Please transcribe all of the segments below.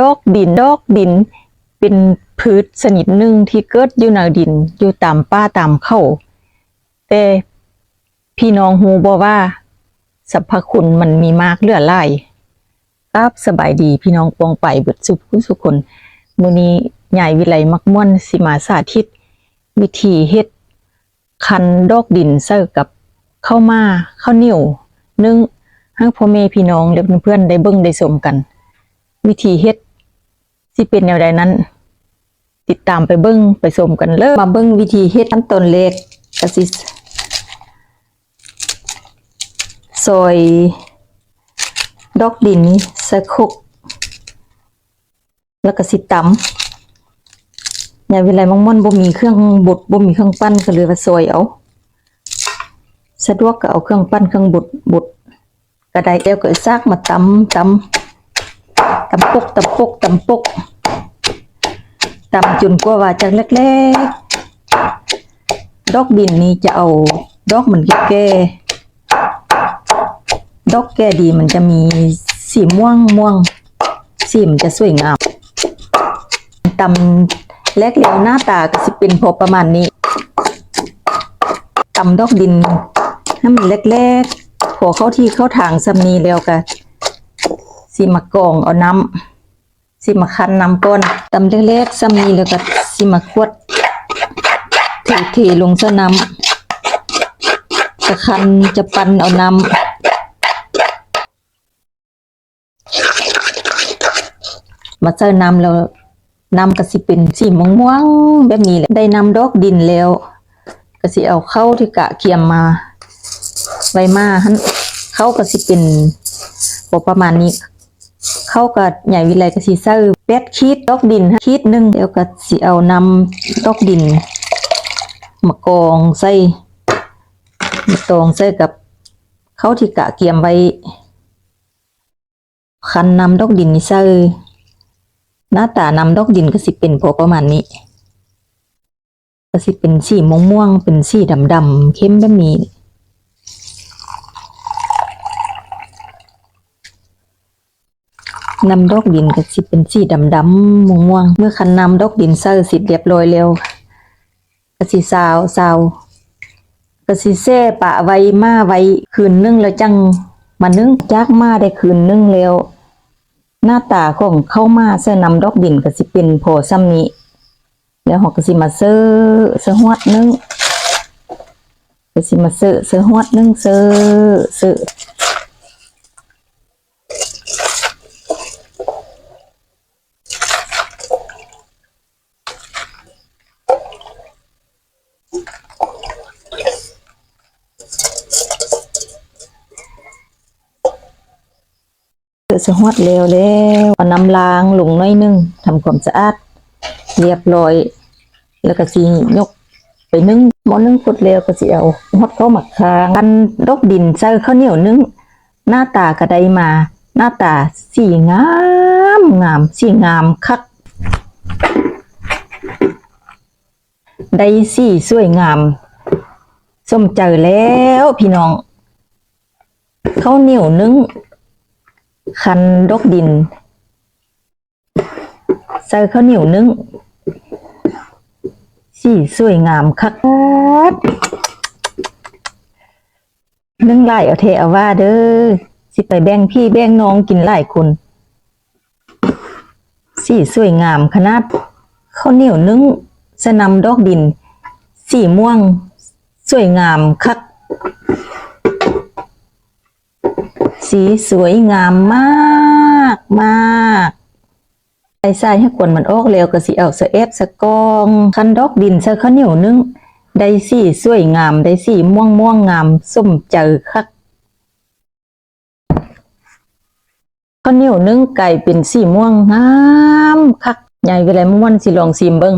ดอกดินดอกดิน เป็นพืชชนิดหนึ่งที่เกิดอยู่ในดิน อยู่ตามป่าตามเขาแต่พี่น้องฮูบ่ว่าสรรพคุณมันมีมากเหลือหลายครับสบายดีพี่น้องปองไปเบิดสุขสุคนมือนี้ใหญ่วิไลมักม่วนสิมาสาธิต วิธีเฮ็ด คันดอกดินเสิร์กับข้าวมาข้าวเหนียวนึ่งให้พ่อแม่พี่น้องและเพื่อนๆได้เบิ่งได้ชมกัน วิธีเฮ็ด สิเป็นแนวใดนั้น ติดตามไปเบิ่งไปชมกันเลยมาเบิ่งวิธีเฮ็ดขั้นตอนแรกก็สิซอยดอกดินส่ครกแล้วก็สิตำอย่าเวลามังม่อนบ่มีเครื่องบดบ่มีเครื่องปั้นก็เลยว่าซอยเอาสะดวกก็เอาเครื่องปั้นเครื่องบดบดก็ได้แล้วก็ซากมาตำตำตำปกตำปกตำปก ตำจนกว่าว่าจากเล็กๆ ดอกดินนี่จะเอาดอกมันแก่ดอกแก่ดีมันจะมีสีม่วงม่วง สีมันจะสวยงามตำแลกเลียวหน้าตาก็สิเป็นพอประมาณนี้ตำดอกดินให้มันเล็กๆพอเข้าที่เข้าทางสำนีแล้วก็สิมากรองเอาน้ำ สิมาคั้นน้ำก้นตำเล็กๆสำนีแล้วก็สิมาขวดเทเทลงเส้น้ำจะคันจะปั่นเอาน้ำมาเจอน้ำแล้วนำก็สิเป็นสีม่วงๆแบบนี้แหละได้นำดอกดินแล้ว ก็สิเอาเข้าที่กะเกียมมาไว้มาหันเข้าก็สิเป็นประมาณนี้ เข้ากับใหญ่วิไลก็สิใส่แปดขีดดอกดินขีดหนึงแล้วก็สิเอานำดอกดินมากองใส่มาตองใส่กับเข้าที่กะเกียมไว้คันนำดอกดินนี่ใส่หน้าตานำดอกดินก็สิเป็นพอประมาณนี้ก็สิเป็นสีม่วงม่วงๆเป็นสีดำดำๆเข้มแบบนี้ นำดอกดินก็สิเป็นสีดำดำม่วงม่วงเมื่อคันนำดอกดินเซอร์สิเรียบร้อยแล้วก็สิซาวซาวก็สิแซ่ปะไว้มาไว้คืนนึงแล้วจังมานึ่งจากมาได้คืนนึงแล้ว หน้าตาของเข้ามาเสื้อนำดอกดินก็สิเป็นโพซ้ำนี้แล้วหอกก็สิมาเสื้อเสื้อหวดนึงก็สิมาเสื้อเสื้อหวดนึงเสื้อเสื้อ เสื้อเสื้อหวดแล้วแล้วน้ำล้างลงน้อยนึงทำความสะอาดเรียบร้อย แล้วก็สิยกไปนึ่งหม้อนึ่งฟุดแล้วก็สิเอาฮอดเข้าหมักค้างกันดกดินใส่ข้าวเหนียวนึ่งหน้าตากระไดมา หน้าตาสีงามงามสีงามคักได้สีสวยงามสมใจแล้วพี่น้องข้าวเหนียวนึ่ง คันดอกดิน ใส่ข้าวเหนียวนึ่งสีสวยงามคักนึ่งหลเอาเทเอาว่าเด้อสิไปแบ่งพี่แบ่งน้องกินหลายคนสีสวยงามขนาดข้าวเหนียวนึ่งสนำดอกดิน สีม่วง สวยงามคัก สีสวยงามมากมากใส่ใส่ให้กวนมันออกแล้วก็สิเอาสะเอฟสะกองคันดอกดินใส่ข้าวเหนียวนึ่งได้สีสวยงามได้สีม่วงม่วงงามส้มเจอคักข้าวเหนียวนึ่งไก่เป็นสีม่วงงามคักใหญ่เวลาม่วนสิลองซิมเบิ่ง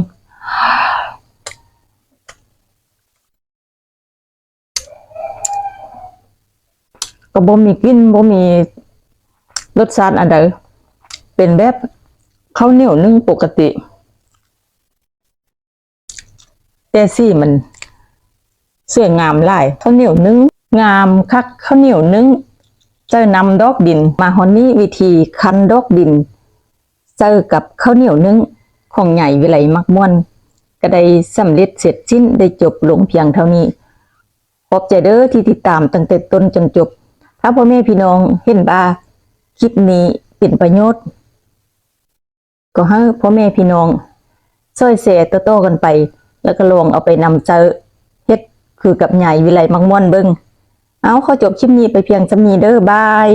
ก็บ่มีกลิ่นบ่มีรสชาติอันใดเป็นแบบข้าวเหนียวนึ่งปกติ แต่สีมันสวยงามหลายข้าวเหนียวนึ่งงามคักข้าวเหนียวนึ่งเจะนำดอกดิน มาฮอนนี่วิธีคั้นดอกดิน เจอกับข้าวเหนียวนึ่งของใหญ่วิไลมักม่วน ก็ได้สำเร็จเสร็จสิ้นได้จบลงเพียงเท่านี้ขอบใจเด้อที่ติดตามตั้งแต่ต้นจนจบ ถ้าพ่อแม่พี่น้องเห็นบ่าคลิปนี้เป็นประโยชน์ ก็ให้พ่อแม่พี่น้องช่วยแชร์ต่อๆกันไป แล้วก็ลองเอาไปนำเจอเฮ็ดคือกับใหญ่วิไลมังม่วนเบิงเอาเข้าจบคลิปนี้ไปเพียงจำนี้เด้อบาย